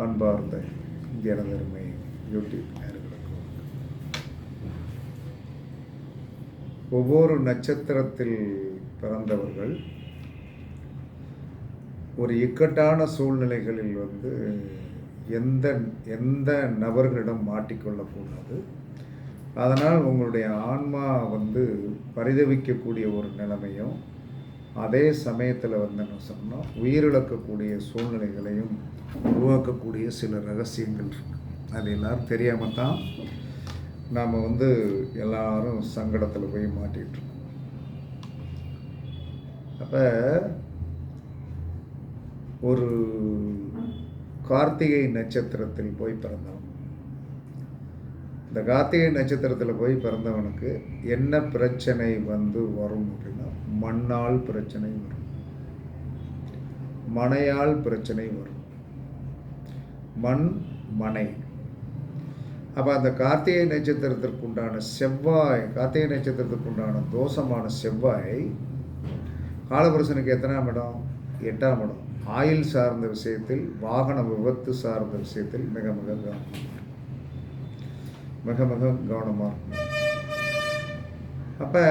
அன்பார்ந்த எனதருமை யூடியூப் நேர்களுக்கு ஒவ்வொரு நட்சத்திரத்தில் பிறந்தவர்கள் ஒரு இக்கட்டான சூழ்நிலைகளில் வந்து எந்த எந்த நபர்களிடம் மாட்டிக்கொள்ளக்கூடாது. அதனால் உங்களுடைய ஆன்மா வந்து பரிதவிக்கக்கூடிய ஒரு நிலைமையும் அதே சமயத்தில் வந்து என்ன சொன்னால் உயிரிழக்கக்கூடிய சூழ்நிலைகளையும் உருவாக்கக்கூடிய சில ரகசியங்கள் இருக்கு. அது எல்லாரும் தெரியாமல் தான் நாம் வந்து எல்லாரும் சங்கடத்தில் போய் மாட்டிகிட்டு இருக்கோம். அப்போ ஒரு கார்த்திகை நட்சத்திரத்தில் போய் பிறந்தவன். இந்த கார்த்திகை நட்சத்திரத்தில் போய் பிறந்தவனுக்கு என்ன பிரச்சனை வந்து வரும் அப்படின்னா மண்ணால் பிரச்சனை வரும். மனையால் பிரச்சனை வரும். மண் மனை. அப்போ அந்த கார்த்திகை நட்சத்திரத்திற்கு உண்டான செவ்வாய் கார்த்திகை நட்சத்திரத்துக்குண்டான தோஷமான செவ்வாய் காலபுருஷனுக்கு எத்தனாம் இடம்? எட்டாம் இடம். ஆயில் சார்ந்த விஷயத்தில் வாகன விபத்து சார்ந்த விஷயத்தில் மிக மிக கவனம் மிக மிக கவனமாக இருக்கும் அப்போ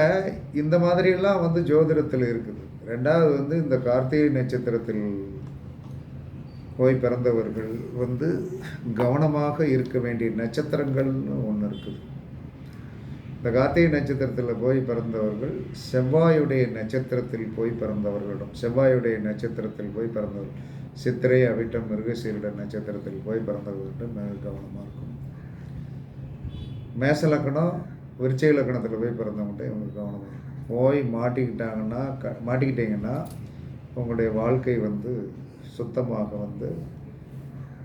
இந்த மாதிரியெல்லாம் வந்து ஜோதிடத்தில் இருக்குது. ரெண்டாவது வந்து இந்த கார்த்திகை நட்சத்திரத்தில் போய் பிறந்தவர்கள் வந்து கவனமாக இருக்க வேண்டிய நட்சத்திரங்கள்னு ஒன்று இருக்குது. இந்த கார்த்திகை நட்சத்திரத்தில் போய் பிறந்தவர்கள் செவ்வாயுடைய நட்சத்திரத்தில் போய் பிறந்தவர்களிடம் செவ்வாயுடைய நட்சத்திரத்தில் போய் பிறந்தவர்கள் சித்திரை அவிட்டம் மிருகசீரிட நட்சத்திரத்தில் போய் பிறந்தவர்களிடம் மிக கவனமாக இருக்கும் மேச லக்கணம் விருச்சை லக்கணத்தில் போய் பிறந்தவங்கள்ட்ட இவங்க கவனமாக இருக்கும் போய் மாட்டிக்கிட்டாங்கன்னா க மாட்டிக்கிட்டீங்கன்னா உங்களுடைய வாழ்க்கை வந்து சுத்தமாக வந்து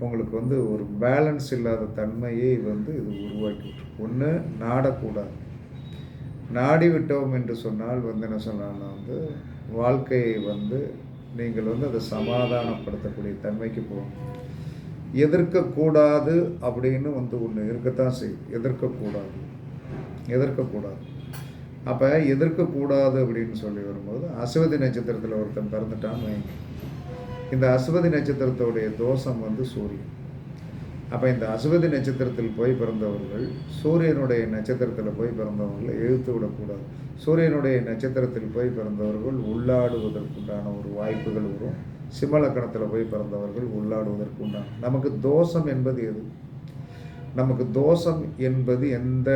உங்களுக்கு வந்து ஒரு பேலன்ஸ் இல்லாத தன்மையை வந்து இது உருவாக்கி ஒன்று நாடக்கூடாது. நாடி விட்டோம் என்று சொன்னால் வந்து என்ன சொன்னால் வந்து வாழ்க்கையை வந்து நீங்கள் வந்து அதை சமாதானப்படுத்தக்கூடிய தன்மைக்கு போகணும். எதிர்க்கக்கூடாது அப்படின்னு வந்து ஒன்று இருக்கத்தான் செய்யும். எதிர்க்கக்கூடாது. எதிர்க்கக்கூடாது. அப்போ எதிர்க்கக்கூடாது அப்படின்னு சொல்லி வரும்போது அசுவதி நட்சத்திரத்தில் ஒருத்தன் பிறந்துட்டான்னு வைங்க. இந்த அசுவதி நட்சத்திரத்தோடைய தோஷம் வந்து சூரியன். அப்போ இந்த அசுவதி நட்சத்திரத்தில் போய் பிறந்தவர்கள் சூரியனுடைய நட்சத்திரத்தில் போய் பிறந்தவர்களை எழுத்து விடக்கூடாது. சூரியனுடைய நட்சத்திரத்தில் போய் பிறந்தவர்கள் உள்ளாடுவதற்குண்டான ஒரு வாய்ப்புகள் வரும். சிம்மலக்கணத்தில் போய் பிறந்தவர்கள் உள்ளாடுவதற்கு உண்டான நமக்கு தோஷம் என்பது எது? நமக்கு தோஷம் என்பது எந்த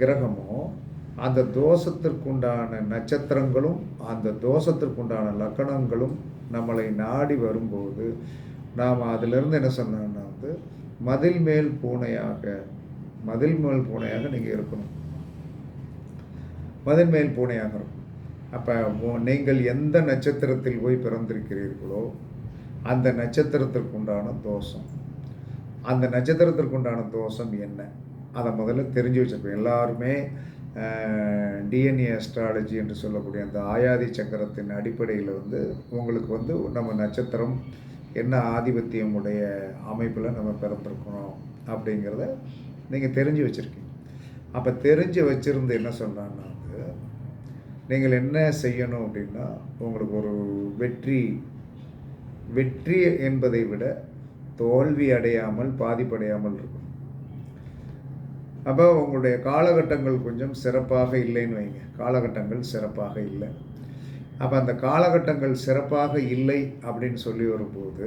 கிரகமோ அந்த தோஷத்திற்குண்டான நட்சத்திரங்களும் அந்த தோஷத்திற்குண்டான லக்கணங்களும் நம்மளை நாடி வரும்போது நாம் அதிலிருந்து என்ன சொன்னோம்னா வந்து மதில் மேல் பூனையாக மதில் மேல் பூனையாக நீங்கள் இருக்கணும். மதில் மேல் பூனையாக இருக்கும் அப்போ நீங்கள் எந்த நட்சத்திரத்தில் போய் பிறந்திருக்கிறீர்களோ அந்த நட்சத்திரத்திற்குண்டான தோஷம். அந்த நட்சத்திரத்திற்குண்டான தோஷம் என்ன? அதை முதல்ல தெரிஞ்சு வச்சுருப்போம் எல்லாருமே டிஎன்ஏ அஸ்ட்ராலஜி என்று சொல்லக்கூடிய அந்த ஆயாதி சக்கரத்தின் அடிப்படையில் வந்து உங்களுக்கு வந்து நம்ம நட்சத்திரம் என்ன ஆதிபத்தியம் உடைய அமைப்பில் நம்ம பிறந்திருக்கணும் அப்படிங்கிறத நீங்கள் தெரிஞ்சு வச்சுருக்கீங்க. அப்போ தெரிஞ்சு வச்சுருந்து என்ன சொல்கிறான்னா வந்து நீங்கள் என்ன செய்யணும் அப்படின்னா உங்களுக்கு ஒரு வெற்றி வெற்றி என்பதை விட தோல்வி அடையாமல் பாதிப்படையாமல் இருக்கும் அப்போ உங்களுடைய காலகட்டங்கள் கொஞ்சம் சிறப்பாக இல்லைன்னு வைங்க. காலகட்டங்கள் சிறப்பாக இல்லை. அப்போ அந்த காலகட்டங்கள் சிறப்பாக இல்லை அப்படின்னு சொல்லி வரும்போது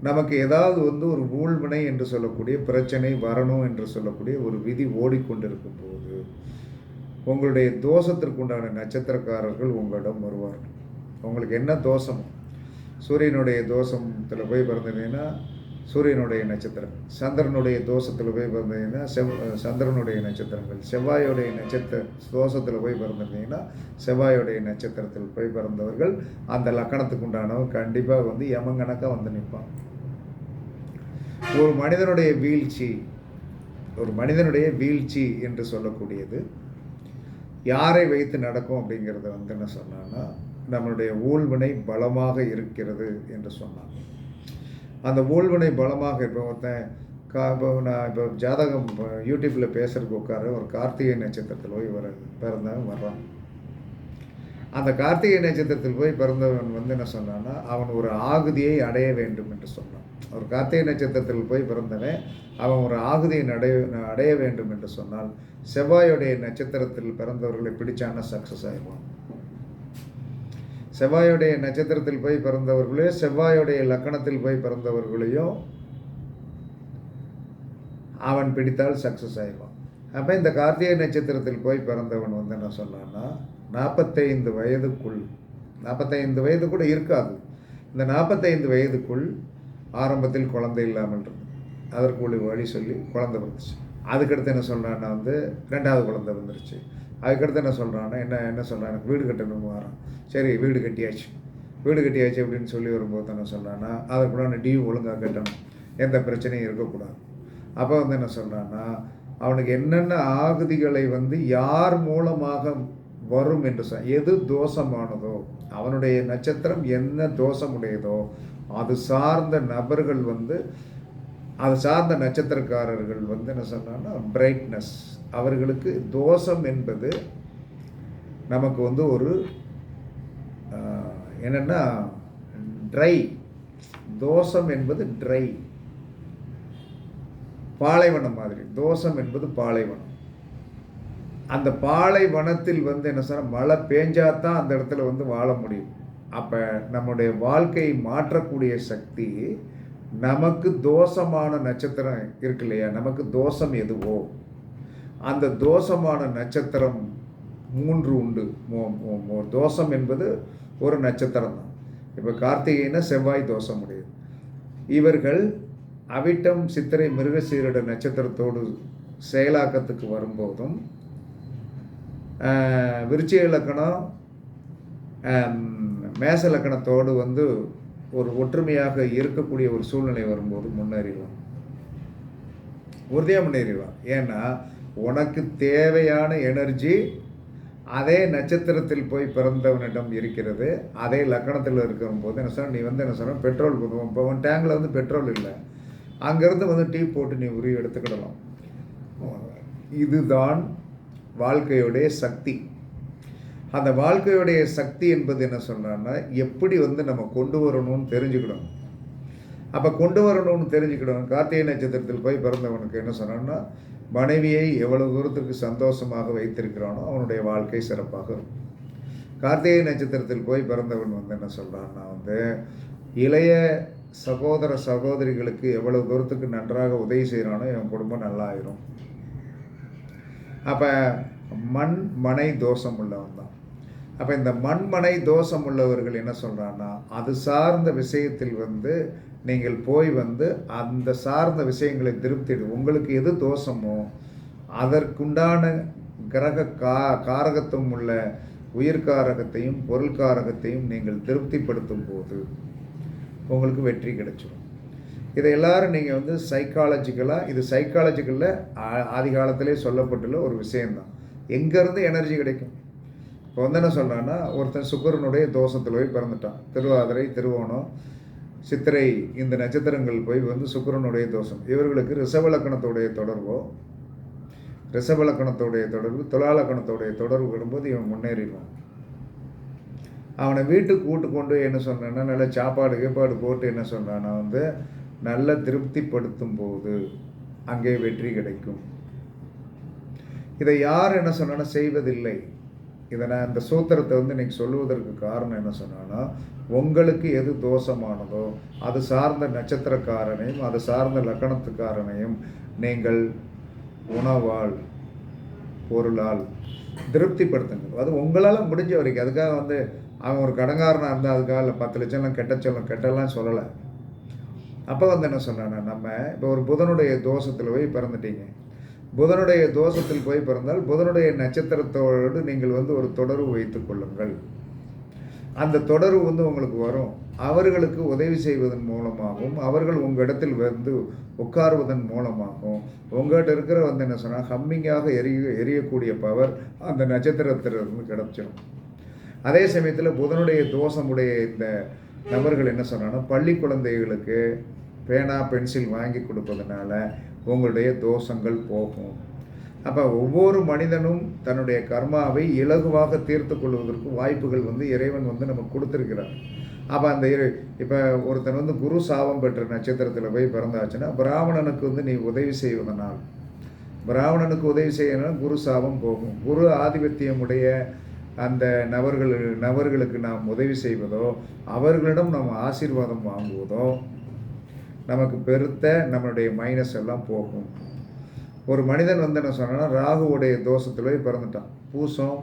நமக்கு ஏதாவது வந்து ஒரு ஊழ்வினை என்று சொல்லக்கூடிய பிரச்சனை வரணும் என்று சொல்லக்கூடிய ஒரு விதி ஓடிக்கொண்டிருக்கும் போது உங்களுடைய தோஷத்திற்குண்டான நட்சத்திரக்காரர்கள் உங்களிடம் வருவார்கள். உங்களுக்கு என்ன தோஷம்? சூரியனுடைய தோஷத்தில் போய் பிறந்தீங்கன்னா சூரியனுடைய நட்சத்திரம் சந்திரனுடைய தோஷத்தில் போய் பிறந்தீங்கன்னா செவ் சந்திரனுடைய நட்சத்திரங்கள் செவ்வாயுடைய நட்சத்திர தோஷத்தில் போய் பிறந்திருந்தீங்கன்னா செவ்வாயுடைய நட்சத்திரத்தில் போய் பிறந்தவர்கள் அந்த லக்கணத்துக்கு உண்டானவங்க கண்டிப்பாக வந்து யமங்கணக்காக வந்து நிற்பான் ஒரு மனிதனுடைய வீழ்ச்சி ஒரு மனிதனுடைய வீழ்ச்சி என்று சொல்லக்கூடியது யாரை வைத்து நடக்கும் அப்படிங்கிறத வந்து என்ன சொன்னான்னா நம்மளுடைய ஊழ்வினை பலமாக இருக்கிறது என்று சொன்னான் அந்த ஊழ்வினை பலமாக இப்போ ஒருத்தன் கா இப்போ நான் இப்போ ஜாதகம் இப்போ யூடியூப்பில் பேசுறதுக்கு உட்கார ஒரு கார்த்திகை நட்சத்திரத்தில் போய் வர பிறந்தவன் வர்றான். அந்த கார்த்திகை நட்சத்திரத்தில் போய் பிறந்தவன் வந்து என்ன சொன்னான்னா அவன் ஒரு ஆகுதியை அடைய வேண்டும் என்று சொன்னான். ஒரு கார்த்திகை நட்சத்திரத்தில் போய் பிறந்தவன் அவன் ஒரு ஆகுதியை அடைய அடைய வேண்டும் என்று சொன்னால் செவ்வாயுடைய நட்சத்திரத்தில் பிறந்தவர்களை பிடிச்சான்னா சக்ஸஸ் ஆயிடுவான். செவ்வாயுடைய நட்சத்திரத்தில் போய் பிறந்தவர்களையும் செவ்வாயுடைய லக்கணத்தில் போய் பிறந்தவர்களையும் அவன் பிடித்தால் சக்ஸஸ் ஆயிடுவான். அப்போ இந்த கார்த்திகை நட்சத்திரத்தில் போய் பிறந்தவன் வந்து என்ன சொன்னான்னா நாற்பத்தைந்து வயதுக்குள் நாற்பத்தைந்து வயது கூட இருக்காது. இந்த நாற்பத்தைந்து வயதுக்குள் ஆரம்பத்தில் குழந்தை இல்லாமல் இருந்தது. அதற்கு ஒரு வழி சொல்லி குழந்தை வந்துச்சு அதுக்கடுத்து என்ன சொல்கிறான்னா வந்து ரெண்டாவது குழந்தை வந்துருச்சு அதுக்கடுத்து என்ன சொல்கிறான்னா என்ன என்ன சொல்கிறான் எனக்கு வீடு கட்டணும்னு வரான். சரி வீடு கட்டியாச்சு. வீடு கட்டியாச்சு அப்படின்னு சொல்லி வரும்போது என்ன சொல்கிறான்னா அதற்குள்ளான டியூ ஒழுங்காக கட்டணும். எந்த பிரச்சனையும் இருக்கக்கூடாது. அப்போ வந்து என்ன சொல்கிறான்னா அவனுக்கு என்னென்ன ஆகுதிகளை வந்து யார் மூலமாக வரும் என்று சொ எது தோஷமானதோ அவனுடைய நட்சத்திரம் என்ன தோஷமுடையதோ அது சார்ந்த நபர்கள் வந்து அது சார்ந்த நட்சத்திரக்காரர்கள் வந்து என்ன சொன்னான்னா பிரைட்னஸ் அவர்களுக்கு தோஷம் என்பது நமக்கு வந்து ஒரு என்னென்னா ட்ரை தோஷம் என்பது ட்ரை பாலைவனம் மாதிரி. தோஷம் என்பது பாலைவனம். அந்த பாலைவனத்தில் வந்து என்ன சொன்னால் மழை பேஞ்சாதான் அந்த இடத்துல வந்து வாழ முடியும். அப்போ நம்முடைய வாழ்க்கையை மாற்றக்கூடிய சக்தி நமக்கு தோஷமான நட்சத்திரம் இருக்கு இல்லையா? நமக்கு தோஷம் எதுவோ. அந்த தோஷமான நட்சத்திரம் மூன்று உண்டு. மோ- மோ- தோஷம் என்பது ஒரு நட்சத்திரம் தான். இப்போ கார்த்திகைனா செவ்வாய் தோஷம் உடையது இவர்கள் அவிட்டம் சித்திரை மிருகசீரட நட்சத்திரத்தோடு செயலாக்கத்துக்கு வரும்போதும் ஆஹ், விருச்சிக இலக்கணம் மேச இலக்கணத்தோடு வந்து ஒரு ஒற்றுமையாக இருக்கக்கூடிய ஒரு சூழ்நிலை வரும்போது முன்னேறிடுவான் உறுதியாக முன்னேறிடுவான் ஏன்னா உனக்கு தேவையான எனர்ஜி அதே நட்சத்திரத்தில் போய் பிறந்தவனிடம் இருக்கிறது. அதே லக்கணத்தில் இருக்கிற போது என்ன சொன்ன நீ வந்து என்ன சொன்ன பெட்ரோல் போதும் இப்போ உன் டேங்கில் வந்து பெட்ரோல் இல்லை. அங்கேருந்து வந்து டீ போட்டு நீ உருவி எடுத்துக்கிடலாம். இதுதான் வாழ்க்கையுடைய சக்தி. அந்த வாழ்க்கையுடைய சக்தி என்பது என்ன சொன்னான்னா எப்படி வந்து நம்ம கொண்டு வரணும்னு தெரிஞ்சுக்கணும். அப்போ கொண்டு வரணும்னு தெரிஞ்சுக்கணும். கார்த்திகை நட்சத்திரத்தில் போய் பிறந்தவனுக்கு என்ன சொன்னான்னா மனைவியை எவ்வளவு தூரத்திற்கு சந்தோஷமாக வைத்திருக்கிறானோ அவனுடைய வாழ்க்கை சிறப்பாக இருக்கும். கார்த்திகை நட்சத்திரத்தில் போய் பிறந்தவன் வந்து என்ன சொல்கிறான்னா வந்து இளைய சகோதர சகோதரிகளுக்கு எவ்வளவு தூரத்துக்கு நன்றாக உதவி செய்கிறானோ என் குடும்பம் நல்லா ஆயிரும். அப்போ மண் மனை தோஷம் உள்ளவன் தான். அப்போ இந்த மண்மனை தோஷம் உள்ளவர்கள் என்ன சொல்கிறான்னா அது சார்ந்த விஷயத்தில் வந்து நீங்கள் போய் வந்து அந்த சார்ந்த விஷயங்களை திருப்திடு உங்களுக்கு எது தோஷமோ அதற்குண்டான கிரக கா காரகத்துவம் உள்ள உயிர்காரகத்தையும் பொருள்காரகத்தையும் நீங்கள் திருப்திப்படுத்தும் போது உங்களுக்கு வெற்றி கிடைச்சிடும் இதை எல்லாரும் நீங்கள் வந்து சைக்காலஜிக்கலாக இது சைக்காலஜிக்கலில் ஆதி காலத்திலே சொல்லப்பட்டுள்ள ஒரு விஷயந்தான் எங்கேருந்து எனர்ஜி கிடைக்கும்? இப்போ வந்து என்ன சொல்கிறான்னா ஒருத்தன் சுக்கரனுடைய தோஷத்தில் போய் பிறந்துட்டான். திருவாதிரை திருவோணம் சித்திரை இந்த நட்சத்திரங்கள் போய் வந்து சுக்கரனுடைய தோஷம். இவர்களுக்கு ரிஷபலக்கணத்துடைய தொடர்போ ரிஷபலக்கணத்துடைய தொடர்பு துலாலக்கணத்துடைய தொடர்பு வரும்போது இவன் முன்னேறிடுவான். அவனை வீட்டுக்கு கூட்டு கொண்டு என்ன சொன்னான்னா நல்ல சாப்பாடு கீப்பாடு போட்டு என்ன சொன்னான்னா வந்து நல்ல திருப்திப்படுத்தும் போது அங்கே வெற்றி கிடைக்கும். இதை யார் என்ன சொன்னா செய்வதில்லை. இதை நான் இந்த சூத்திரத்தை வந்து இன்னைக்கு சொல்லுவதற்கு காரணம் என்ன சொன்னான்னா உங்களுக்கு எது தோஷமானதோ அது சார்ந்த நட்சத்திரக்காரனையும் அது சார்ந்த லக்கணத்துக்காரனையும் நீங்கள் உணவால் பொருளால் திருப்திப்படுத்துங்க அது உங்களால் முடிஞ்ச வரைக்கும். அதுக்காக வந்து அவன் ஒரு கடங்காரனாக இருந்தால் அதுக்காக இல்லை பத்து லட்சம்லாம் கெட்ட சொல்லும் கெட்டலாம் சொல்லலை. அப்போ வந்து என்ன சொன்னான்னா நம்ம இப்போ ஒரு புதனுடைய தோஷத்தில் போய் பிறந்துட்டீங்க. புதனுடைய தோஷத்தில் போய் பிறந்தால் புதனுடைய நட்சத்திரத்தோடு நீங்கள் வந்து ஒரு தொடர்பு வைத்துக் கொள்ளுங்கள். அந்த தொடர்பு வந்து உங்களுக்கு வரும். அவர்களுக்கு உதவி செய்வதன் மூலமாகவும் அவர்கள் உங்கள் இடத்தில் வந்து உட்காருவதன் மூலமாகவும் உங்கள்கிட்ட இருக்கிற வந்து என்ன சொன்னால் ஹம்மிங்காக எரிய எரியக்கூடிய பவர் அந்த நட்சத்திரத்திலிருந்து கிடச்சிடும் அதே சமயத்தில் புதனுடைய தோஷமுடைய இந்த நபர்கள் என்ன சொன்னாங்கன்னா பள்ளி குழந்தைகளுக்கு பேனா பென்சில் வாங்கி கொடுப்பதனால உங்களுடைய தோஷங்கள் போகும். அப்போ ஒவ்வொரு மனிதனும் தன்னுடைய கர்மாவை இலகுவாக தீர்த்து கொள்வதற்கு வாய்ப்புகள் வந்து இறைவன் வந்து நமக்கு கொடுத்துருக்கிறார். அப்போ அந்த இரு- இப்போ ஒருத்தன் வந்து குரு சாபம் பெற்ற நட்சத்திரத்தில் போய் பிறந்தாச்சுன்னா பிராமணனுக்கு வந்து நீ உதவி செய்வதனால் பிராமணனுக்கு உதவி செய்யணும் குரு சாபம் போகும். குரு ஆதிபத்தியமுடைய அந்த நபர்கள் நபர்களுக்கு நாம் உதவி செய்வதோ அவர்களிடம் நாம் ஆசீர்வாதம் வாங்குவதோ நமக்கு பெருத்த நம்மளுடைய மைனஸ் எல்லாம் போகும். ஒரு மனிதன் வந்து என்ன சொன்னா ராகுவுடைய தோஷத்தில் போய் பிறந்துட்டான். பூசம்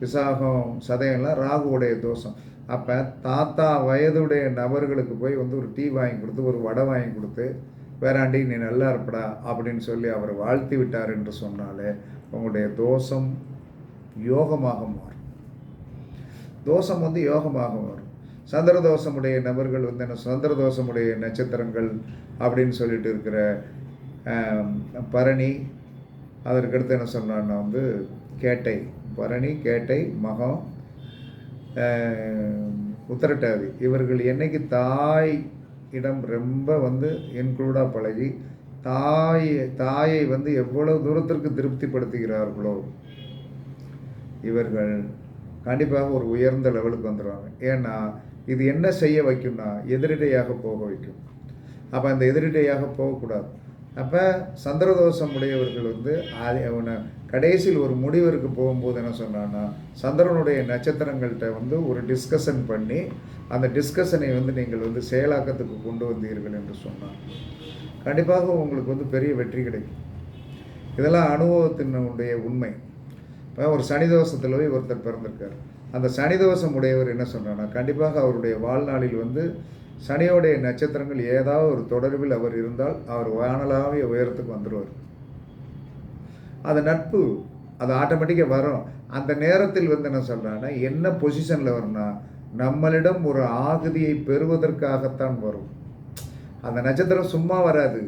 விசாகம் சதயம்லாம் ராகுவுடைய தோஷம். அப்போ தாத்தா வயதுடைய நபர்களுக்கு போய் வந்து ஒரு டீ வாங்கி கொடுத்து ஒரு வடை வாங்கி கொடுத்து வேறாண்டி நீ நல்லா இருப்படா அப்படின்னு சொல்லி அவர் வாழ்த்தி விட்டார் என்று சொன்னாலே உங்களுடைய தோஷம் யோகமாக மாறும். தோஷம் வந்து யோகமாக மாறும். சந்திர தோஷமுடைய நபர்கள் வந்து என்ன சந்திரதோஷமுடைய நட்சத்திரங்கள் அப்படின்னு சொல்லிட்டு இருக்கிற பரணி அதற்கடுத்து என்ன சொன்னான்னா வந்து கேட்டை பரணி கேட்டை மகம் உத்தரட்டாதி. இவர்கள் என்னைக்கு தாய் இடம் ரொம்ப வந்து இன்க்ளூடாக பழகி தாய் தாயை வந்து எவ்வளவு தூரத்திற்கு திருப்திப்படுத்துகிறார்களோ இவர்கள் கண்டிப்பாக ஒரு உயர்ந்த லெவலுக்கு வந்துடுவாங்க. ஏன்னா இது என்ன செய்ய வைக்கும்னா எதிரிடையாக போக வைக்கும். அப்போ அந்த எதிரிடையாக போகக்கூடாது. அப்போ சந்திரதோஷம் உடையவர்கள் வந்து அவனை கடைசியில் ஒரு முடிவிற்கு போகும்போது என்ன சொன்னான்னா சந்திரனுடைய நட்சத்திரங்கள்கிட்ட வந்து ஒரு டிஸ்கஷன் பண்ணி அந்த டிஸ்கஷனை வந்து நீங்கள் வந்து செயலாக்கத்துக்கு கொண்டு வந்தீர்கள் என்று சொன்னார். கண்டிப்பாக உங்களுக்கு வந்து பெரிய வெற்றி கிடைக்கும். இதெல்லாம் அனுபவத்தினுடைய உண்மை. இப்போ ஒரு சனி தோஷத்தில் போய் ஒருத்தர் பிறந்திருக்கார். அந்த சனி தோஷம் உடையவர் என்ன சொன்னான்னா கண்டிப்பாக அவருடைய வாழ்நாளில் வந்து சனியோடைய நட்சத்திரங்கள் ஏதாவது ஒரு தொடர்பில் அவர் இருந்தால் அவர் வானலாவிய உயரத்துக்கு வந்துடுவார் அது நட்பு அது ஆட்டோமேட்டிக்காக வரும். அந்த நேரத்தில் வந்து என்ன சொல்கிறான்னா என்ன பொசிஷனில் வரும்னா நம்மளிடம் ஒரு ஆகுதியை பெறுவதற்காகத்தான் வரும். அந்த நட்சத்திரம் சும்மா வராது.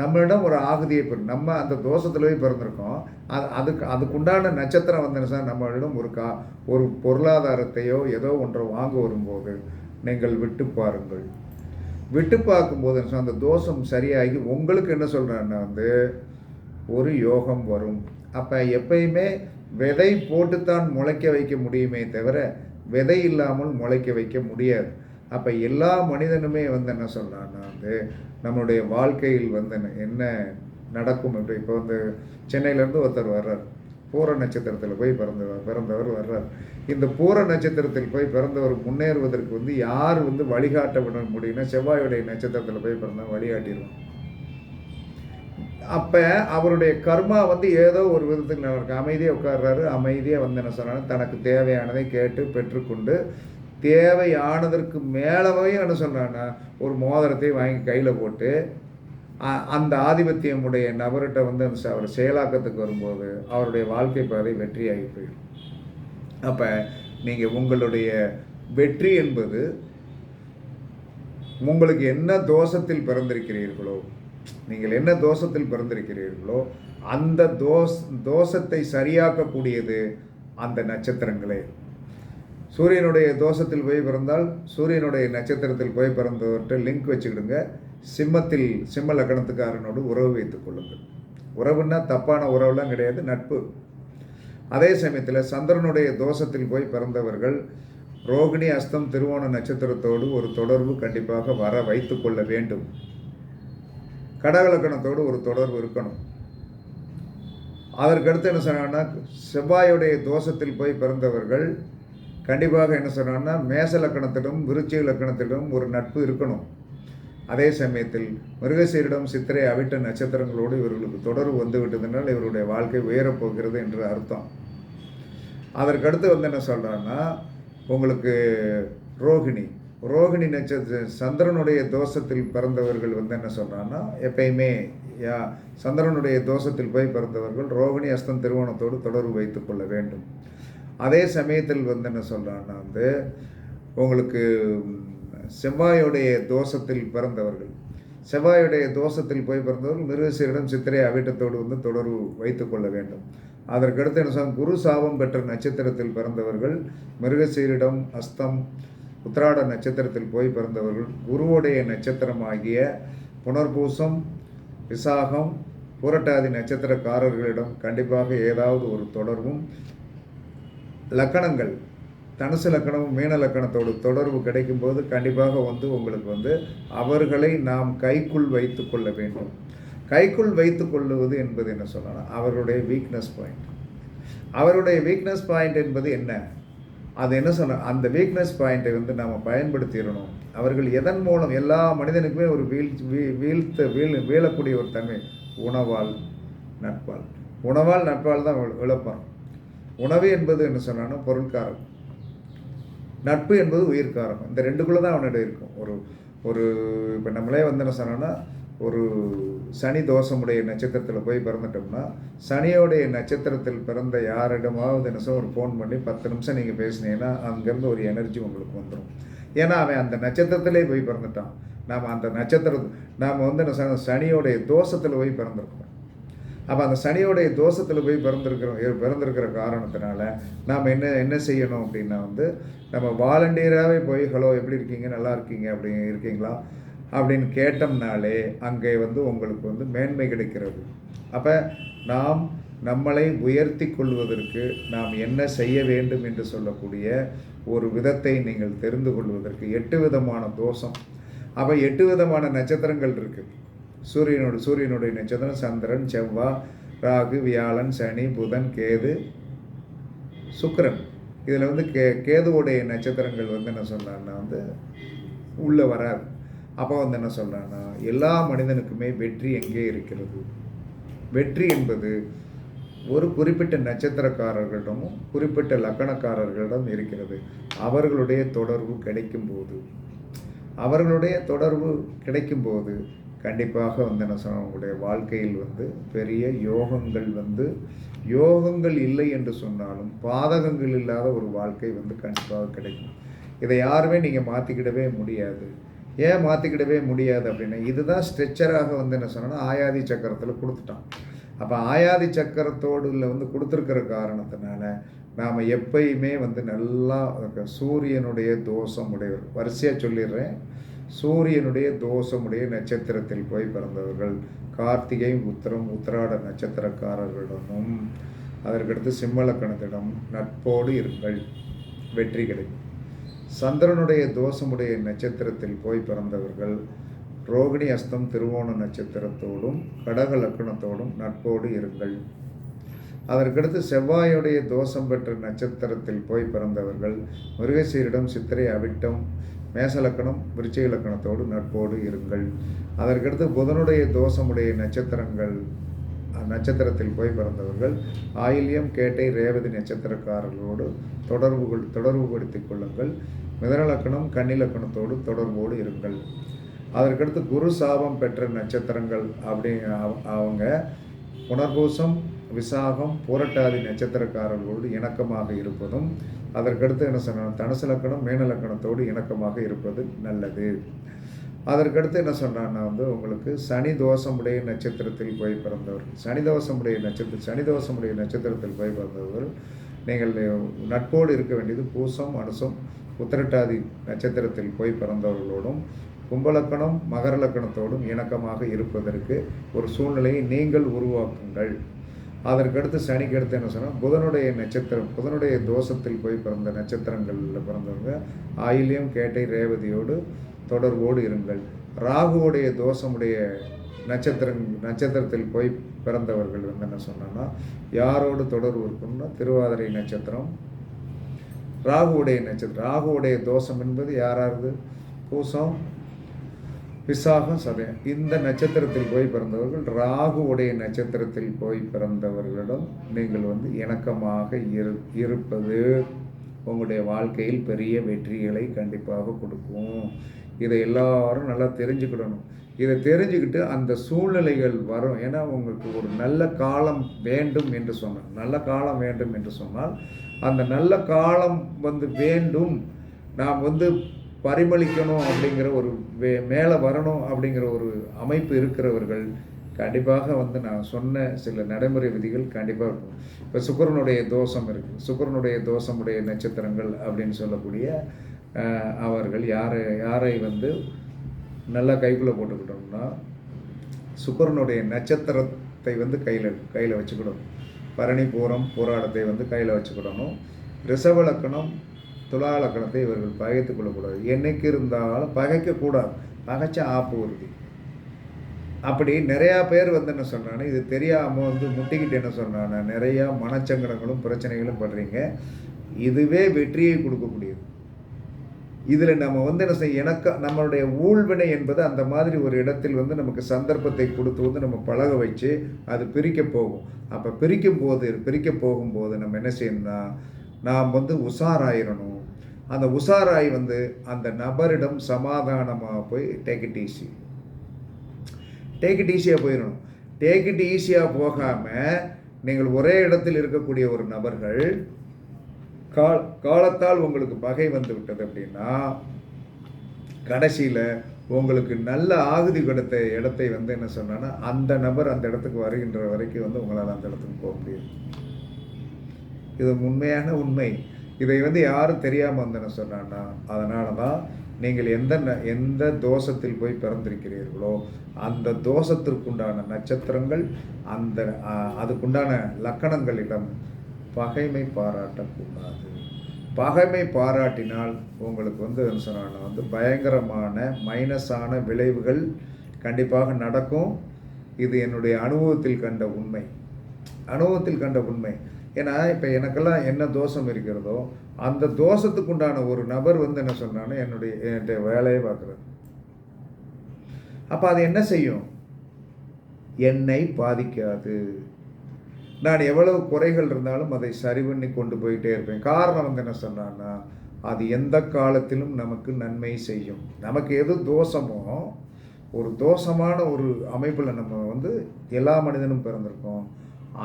நம்மளிடம் ஒரு ஆகுதியை பெறும் நம்ம அந்த தோஷத்தில் போய் பிறந்திருக்கோம். அது அதுக்கு அதுக்குண்டான நட்சத்திரம் வந்து என்ன சார் நம்மளிடம் ஒரு கா ஒரு பொருளாதாரத்தையோ ஏதோ ஒன்றை வாங்க வரும்போது நீங்கள் விட்டு பாருங்கள். விட்டு பார்க்கும்போது அந்த தோஷம் சரியாகி உங்களுக்கு என்ன சொல்கிறேன்னா வந்து ஒரு யோகம் வரும். அப்போ எப்பயுமே விதை போட்டுத்தான் முளைக்க வைக்க முடியுமே தவிர விதை இல்லாமல் முளைக்க வைக்க முடியாது. அப்போ எல்லா மனிதனுமே வந்து என்ன சொல்கிறான்னா வந்து நம்மளுடைய வாழ்க்கையில் வந்து என்ன- என்ன நடக்கும் என்று இப்போ வந்து சென்னையிலேருந்து ஒருத்தர் வர்றார். பூர நட்சத்திரத்தில் போய் பிறந்தவர் பிறந்தவர் வர்றார். இந்த பூர நட்சத்திரத்தில் போய் பிறந்தவர் முன்னேறுவதற்கு வந்து யார் வந்து வழிகாட்ட விட முடியும்னா செவ்வாயுடைய நட்சத்திரத்தில் போய் பிறந்தவங்க வழிகாட்டிடுவான். அப்போ அவருடைய கர்மா வந்து ஏதோ ஒரு விதத்தில் அவருக்கு அமைதியாக உட்கார்றாரு. அமைதியாக வந்து என்ன சொன்னாலும் தனக்கு தேவையானதை கேட்டு பெற்றுக்கொண்டு தேவையானதற்கு மேலவே என்ன சொல்கிறான்னா ஒரு மோதிரத்தை வாங்கி கையில் போட்டு அ- அந்த ஆதிபத்தியமுடைய நபர்கிட்ட வந்து அந்த அவர் செயலாக்கத்துக்கு வரும்போது அவருடைய வாழ்க்கை பாதை வெற்றியாகி போயிடும். அப்போ நீங்கள் உங்களுடைய வெற்றி என்பது உங்களுக்கு என்ன தோஷத்தில் பிறந்திருக்கிறீர்களோ நீங்கள் என்ன தோஷத்தில் பிறந்திருக்கிறீர்களோ அந்த தோஷ் தோஷத்தை சரியாக்கக்கூடியது அந்த நட்சத்திரங்களே. சூரியனுடைய தோஷத்தில் போய் பிறந்தால் சூரியனுடைய நட்சத்திரத்தில் போய் பிறந்தவர்கிட்ட லிங்க் வச்சுக்கிடுங்க. சிம்மத்தில் சிம்ம லக்கணத்துக்காரனோடு உறவு வைத்துக் கொள்ளுங்கள். உறவுன்னா தப்பான உறவுலாம் கிடையாது நட்பு. அதே சமயத்தில் சந்திரனுடைய தோஷத்தில் போய் பிறந்தவர்கள் ரோகிணி அஸ்தம் திருவோண நட்சத்திரத்தோடு ஒரு தொடர்பு கண்டிப்பாக வர வைத்து கொள்ள வேண்டும். கடகலக்கணத்தோடு ஒரு தொடர்பு இருக்கணும். அதற்கடுத்து என்ன சொன்னாங்கன்னா செவ்வாயுடைய தோஷத்தில் போய் பிறந்தவர்கள் கண்டிப்பாக என்ன சொன்னாங்கன்னா மேச லக்கணத்திலும் விருச்சிக லக்கணத்திலும் ஒரு நட்பு இருக்கணும். அதே சமயத்தில் மிருகசீரிடம் சித்திரை அவிட்ட நட்சத்திரங்களோடு இவர்களுக்கு தொடர்பு வந்துவிட்டதனால் இவருடைய வாழ்க்கை உயரப்போகிறது என்று அர்த்தம். அதற்கடுத்து வந்து என்ன சொல்கிறான்னா உங்களுக்கு ரோகிணி. ரோகிணி நட்சத்திர சந்திரனுடைய தோஷத்தில் பிறந்தவர்கள் வந்து என்ன சொல்கிறான்னா எப்பயுமே யா சந்திரனுடைய தோஷத்தில் போய் பிறந்தவர்கள் ரோகிணி அஸ்தம் திருவோணத்தோடு தொடர்பு வைத்துக்கொள்ள வேண்டும். அதே சமயத்தில் வந்து என்ன சொல்கிறான்னா வந்து உங்களுக்கு செவ்வாயுடைய தோஷத்தில் பிறந்தவர்கள் செவ்வாயுடைய தோஷத்தில் போய் பிறந்தவர்கள் மிருகசீரிடம் சித்திரை அவிட்டத்தோடு வந்து தொடர்பு வைத்து கொள்ள வேண்டும். அதற்கடுத்து என்ன சொல்ல குரு சாபம் பெற்ற நட்சத்திரத்தில் பிறந்தவர்கள் மிருகசீரிடம் அஸ்தம் உத்திராட நட்சத்திரத்தில் போய் பிறந்தவர்கள் குருவுடைய நட்சத்திரமாகிய புனர்பூசம் விசாகம் பூரட்டாதி நட்சத்திரக்காரர்களிடம் கண்டிப்பாக ஏதாவது ஒரு தொடர்பும் லக்கணங்கள். தனுசு லக்கணமும் மீன லக்கணத்தோடு தொடர்பு கிடைக்கும்போது கண்டிப்பாக வந்து உங்களுக்கு வந்து அவர்களை நாம் கைக்குள் வைத்து கொள்ள வேண்டும். கைக்குள் வைத்து கொள்ளுவது என்பது என்ன சொல்லலாம்? அவருடைய வீக்னஸ் பாயிண்ட் அவருடைய வீக்னஸ் பாயிண்ட் என்பது என்ன? அது என்ன சொன்ன அந்த வீக்னஸ் பாயிண்ட்டை வந்து நாம் பயன்படுத்திடணும். அவர்கள் எதன் மூலம் எல்லா மனிதனுக்குமே ஒரு வீழ் வீ வீழ்த்த வீழ் வீழக்கூடிய ஒரு தன்மை உணவால் நட்பால். உணவால் நட்பால் தான் விளப்பம். உணவு என்பது என்ன சொன்னான்னா பொருட்காரம் நட்பு என்பது உயிர்காரம் இந்த ரெண்டுக்குள்ளே தான் அவனிடம் இருக்கும். ஒரு ஒரு இப்போ நம்மளே வந்து என்ன சொன்னோன்னா ஒரு சனி தோஷமுடைய நட்சத்திரத்தில் போய் பிறந்துட்டோம்னா சனியோடைய நட்சத்திரத்தில் பிறந்த யாரிடமாவது என்ன சொல்ல ஒரு ஃபோன் பண்ணி பத்து நிமிஷம் நீங்கள் பேசுனீங்கன்னா அங்கேருந்து ஒரு எனர்ஜி உங்களுக்கு வந்துடும் ஏன்னா அவன் அந்த நட்சத்திரத்திலே போய் பிறந்துட்டான். நாம் அந்த நட்சத்திரம் நாம் வந்து என்ன சனியோடைய தோஷத்தில் போய் பிறந்திருக்கோம். அப்போ அந்த சனியோடைய தோஷத்தில் போய் பிறந்திருக்கிறோம் பிறந்திருக்கிற காரணத்தினால நாம் என்ன என்ன செய்யணும் அப்படின்னா வந்து நம்ம வாலண்டியராகவே போய் ஹலோ எப்படி இருக்கீங்க? நல்லா இருக்கீங்க? அப்படி இருக்கீங்களா? அப்படின்னு கேட்டோம்னாலே அங்கே வந்து உங்களுக்கு வந்து மேன்மை கிடைக்கிறது. அப்போ நாம் நம்மளை உயர்த்தி கொள்வதற்கு நாம் என்ன செய்ய வேண்டும் என்று சொல்லக்கூடிய ஒரு விதத்தை நீங்கள் தெரிந்து கொள்வதற்கு எட்டு விதமான தோஷம். அப்போ எட்டு விதமான நட்சத்திரங்கள் இருக்குது சூரியனோட சூரியனுடைய நட்சத்திரம் சந்திரன் செவ்வாய் ராகு வியாழன் சனி புதன் கேது சுக்கரன். இதில் வந்து கே கேதுவுடைய நட்சத்திரங்கள் வந்து என்ன சொல்கிறான்னா வந்து உள்ளே வராது. அப்போ வந்து என்ன சொல்கிறான்னா எல்லா மனிதனுக்குமே வெற்றி எங்கே இருக்கிறது? வெற்றி என்பது ஒரு குறிப்பிட்ட நட்சத்திரக்காரர்களிடமும் குறிப்பிட்ட லக்கணக்காரர்களிடம் இருக்கிறது. அவர்களுடைய தொடர்பு கிடைக்கும்போது அவர்களுடைய தொடர்பு கிடைக்கும்போது கண்டிப்பாக வந்து என்ன சொன்ன உங்களுடைய வாழ்க்கையில் வந்து பெரிய யோகங்கள் வந்து யோகங்கள் இல்லை என்று சொன்னாலும் பாதகங்கள் இல்லாத ஒரு வாழ்க்கை வந்து கண்டிப்பாக கிடைக்கும். இதை யாருமே நீங்கள் மாற்றிக்கிடவே முடியாது. ஏன் மாற்றிக்கிடவே முடியாது அப்படின்னா இதுதான் ஸ்ட்ரெச்சராக வந்து என்ன சொன்னால் ஆயாதி சக்கரத்தில் கொடுத்துட்டான். அப்போ ஆயாதி சக்கரத்தோடு வந்து கொடுத்துருக்கிற காரணத்தினால நாம் எப்பயுமே வந்து நல்லா சூரியனுடைய தோஷம் உடையவர். வரிசையாக சொல்லிடுறேன். சூரியனுடைய தோஷமுடைய நட்சத்திரத்தில் போய் பிறந்தவர்கள் கார்த்திகை உத்திரம் உத்திராட நட்சத்திரக்காரர்களிடமும் அதற்கடுத்து சிம்மலக்கணத்திடம் நட்போடு இருங்கள் வெற்றி கிடைக்கும். சந்திரனுடைய தோஷமுடைய நட்சத்திரத்தில் போய் பிறந்தவர்கள் ரோகிணி அஸ்தம் திருவோண நட்சத்திரத்தோடும் கடக லக்கணத்தோடும் நட்போடு இருங்கள். அதற்கடுத்து செவ்வாயுடைய தோஷம் பெற்ற நட்சத்திரத்தில் போய் பிறந்தவர்கள் மிருகசீரிடம் சித்திரை அவிட்டம் மேசலக்கணம் விருச்சை லக்கணத்தோடு நட்போடு இருங்கள். அதற்கடுத்து புதனுடைய தோஷமுடைய நட்சத்திரங்கள் நட்சத்திரத்தில் போய் பிறந்தவர்கள் ஆயில்யம் கேட்டை ரேவதி நட்சத்திரக்காரர்களோடு தொடர்புகள் தொடர்புபடுத்திக் கொள்ளுங்கள். மிதனலக்கணம் கன்னிலக்கணத்தோடு தொடர்போடு இருங்கள். அதற்கடுத்து குரு சாபம் பெற்ற நட்சத்திரங்கள் அப்படி அவங்க புனர்பூசம் விசாகம் புரட்டாதி நட்சத்திரக்காரர்களோடு இணக்கமாக இருப்பதும் அதற்கடுத்து என்ன சொன்னால் தனுசு லக்கணம் மீன லக்கணத்தோடு இணக்கமாக இருப்பது நல்லது. அதற்கடுத்து என்ன சொன்னான்னா வந்து உங்களுக்கு சனி தோஷமுடைய நட்சத்திரத்தில் போய் பிறந்தவர். சனி தோஷமுடைய நட்சத்திர சனி தோஷமுடைய நட்சத்திரத்தில் போய் பிறந்தவர். நீங்கள் நட்போடு இருக்க வேண்டியது பூசம் அனுசம் உத்திரட்டாதி நட்சத்திரத்தில் போய் பிறந்தவர்களோடும் கும்பலக்கணம் மகர லக்கணத்தோடும் இணக்கமாக இருப்பதற்கு ஒரு சூழ்நிலையை நீங்கள் உருவாக்குங்கள். அதற்கடுத்து சனிக்கு அடுத்து என்ன சொன்னால் புதனுடைய நட்சத்திரம் புதனுடைய தோஷத்தில் போய் பிறந்த நட்சத்திரங்களில் பிறந்தவங்க ஆயிலையும் கேட்டை ரேவதியோடு தொடர்போடு இருங்கள். ராகுவுடைய தோஷமுடைய நட்சத்திரம் நட்சத்திரத்தில் போய் பிறந்தவர்கள் வந்து என்ன சொன்னான்னா யாரோடு தொடர்பு இருக்கணும்னா திருவாதிரை நட்சத்திரம் ராகுவுடைய நட்சத்திரம். ராகுவுடைய தோஷம் என்பது யாராவது பூசம் விசாகம் சதயம் இந்த நட்சத்திரத்தில் போய் பிறந்தவர்கள் ராகுவுடைய நட்சத்திரத்தில் போய் பிறந்தவர்களிடம் நீங்கள் வந்து இணக்கமாக இரு இருப்பது உங்களுடைய வாழ்க்கையில் பெரிய வெற்றிகளை கண்டிப்பாக கொடுக்கும். இதை எல்லாரும் நல்லா தெரிஞ்சுக்கிடணும். இதை தெரிஞ்சுக்கிட்டு அந்த சூழ்நிலைகள் வரும். ஏன்னா உங்களுக்கு ஒரு நல்ல காலம் வேண்டும் என்று சொன்னால் நல்ல காலம் வேண்டும் என்று சொன்னால் அந்த நல்ல காலம் வந்து வேண்டும். நாம் வந்து பரிமளிக்கணும் அப்படிங்கிற ஒரு வே மேலே வரணும் அப்படிங்கிற ஒரு அமைப்பு இருக்கிறவர்கள் கண்டிப்பாக வந்து நான் சொன்ன சில நடைமுறை விதிகள் கண்டிப்பாக இருக்கும். இப்போ சுக்கரனுடைய தோஷம் இருக்குது சுக்கரனுடைய தோஷமுடைய நட்சத்திரங்கள் அப்படின்னு சொல்லக்கூடிய அவர்கள் யாரை யாரை வந்து நல்லா கைக்குள்ளே போட்டுக்கிட்டோம்னா சுக்கரனுடைய நட்சத்திரத்தை வந்து கையில் கையில் வச்சுக்கிடணும். பரணி பூரம் போராடத்தை வந்து கையில் வச்சுக்கிடணும். ரிசவலக்கணம் துலாலக்கணத்தை இவர்கள் பகைத்துக் கொள்ளக்கூடாது. என்னைக்கு இருந்தாலும் பகைக்கக்கூடாது பகைச்சா ஆப்பு உறுதி அப்படி நிறையா பேர் வந்து என்ன சொன்னானே இது தெரியாமல் வந்து முட்டிக்கிட்டு என்ன சொன்னானே நிறையா மனச்சங்கடங்களும் பிரச்சனைகளும் படுறீங்க. இதுவே வெற்றியை கொடுக்கக்கூடியது. இதில் நம்ம வந்து என்ன செய்ய எனக்கு நம்மளுடைய ஊழ்வினை என்பது அந்த மாதிரி ஒரு இடத்தில் வந்து நமக்கு சந்தர்ப்பத்தை கொடுத்து வந்து நம்ம பழக வச்சு அது பிரிக்க போகும். அப்போ பிரிக்கும் போது பிரிக்க போகும்போது நம்ம என்ன செய்யணும்னா நாம் வந்து உஷாராயிரணும். அந்த உஷாராய் வந்து அந்த நபரிடம் சமாதானமாக போய் take it easy take it ஈஸியாக போயிடணும் டேக் இட் ஈஸியாக போகாமல் நீங்கள் ஒரே இடத்தில் இருக்கக்கூடிய ஒரு நபர்கள் கால் காலத்தால் உங்களுக்கு பகை வந்து விட்டது அப்படின்னா கடைசியில் உங்களுக்கு நல்ல ஆகுதி கொடுத்த இடத்தை வந்து என்ன சொன்னான்னா அந்த நபர் அந்த இடத்துக்கு வருகின்ற வரைக்கும் வந்து உங்களால் அந்த இடத்துக்கு போக முடியாது. இது உண்மையான உண்மை. இதை வந்து யாரும் தெரியாமல் வந்தேன்னு சொன்னான்னா அதனால தான் நீங்கள் எந்த ந- எந்த தோஷத்தில் போய் பிறந்திருக்கிறீர்களோ அந்த தோஷத்திற்குண்டான நட்சத்திரங்கள் அந்த அதுக்குண்டான லக்கணங்களிடம் பகைமை பாராட்டக்கூடாது. பகைமை பாராட்டினால் உங்களுக்கு வந்து என்ன சொன்னான்னா வந்து பயங்கரமான மைனஸான விளைவுகள் கண்டிப்பாக நடக்கும். இது என்னுடைய அனுபவத்தில் கண்ட உண்மை. அனுபவத்தில் கண்ட உண்மை. ஏன்னா இப்போ எனக்கெல்லாம் என்ன தோஷம் இருக்கிறதோ அந்த தோஷத்துக்கு உண்டான ஒரு நபர் வந்து என்ன சொன்னாலும் என்னுடைய என்னுடைய வேலையை பார்க்குறது அப்போ அது என்ன செய்யும்? என்னை பாதிக்காது. நான் எவ்வளவு குறைகள் இருந்தாலும் அதை சரி பண்ணி கொண்டு போயிட்டே இருப்பேன். காரணம் வந்து என்ன சொன்னான்னா அது எந்த காலத்திலும் நமக்கு நன்மை செய்யும். நமக்கு எது தோஷமோ ஒரு தோஷமான ஒரு அமைப்பில் நம்ம வந்து எல்லா மனிதனும் பிறந்திருக்கோம்.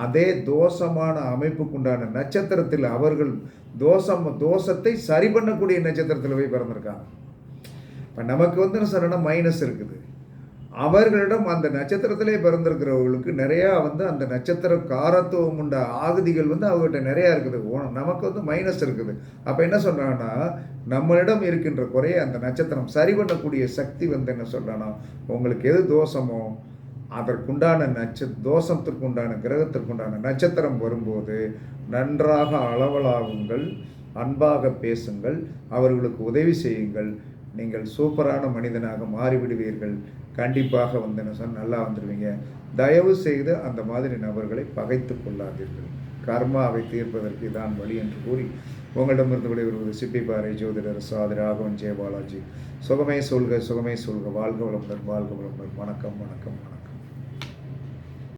அதே தோஷமான அமைப்புக்குண்டான நட்சத்திரத்தில் அவர்கள் தோஷம் தோஷத்தை சரி பண்ணக்கூடிய நட்சத்திரத்தில் போய் பிறந்திருக்காங்க. இப்போ நமக்கு வந்து என்ன சொன்னா மைனஸ் இருக்குது. அவர்களிடம் அந்த நட்சத்திரத்திலே பிறந்திருக்கிறவர்களுக்கு நிறையா வந்து அந்த நட்சத்திர காரத்துவம் உண்ட ஆகுதிகள் வந்து அவங்ககிட்ட நிறையா இருக்குது. நமக்கு வந்து மைனஸ் இருக்குது. அப்போ என்ன சொல்கிறாங்கன்னா நம்மளிடம் இருக்கின்ற குறைய அந்த நட்சத்திரம் சரி பண்ணக்கூடிய சக்தி வந்து என்ன சொல்கிறான்னா உங்களுக்கு எது தோஷமோ அதற்குண்டான நட்ச தோஷத்திற்குண்டான கிரகத்திற்குண்டான நட்சத்திரம் வரும்போது நன்றாக அளவலாகுங்கள் அன்பாக பேசுங்கள் அவர்களுக்கு உதவி செய்யுங்கள். நீங்கள் சூப்பரான மனிதனாக மாறிவிடுவீர்கள். கண்டிப்பாக வந்து என்ன நல்லா வந்துடுவீங்க தயவு செய்து அந்த மாதிரி நபர்களை பகைத்து கொள்ளாதீர்கள். கர்மாவை தீர்ப்பதற்கு தான் வழி என்று கூறி உங்களிடமிருந்து விடைபெறுவது சிப்பிப்பாறை ஜோதிடர் சாதி ராகவன் ஜெயபாலாஜி. சுகமே சொல்க சுகமே சொல்க. வாழ்க வளமுடன் வாழ்க வளமுடன். வணக்கம் வணக்கம் வணக்கம்.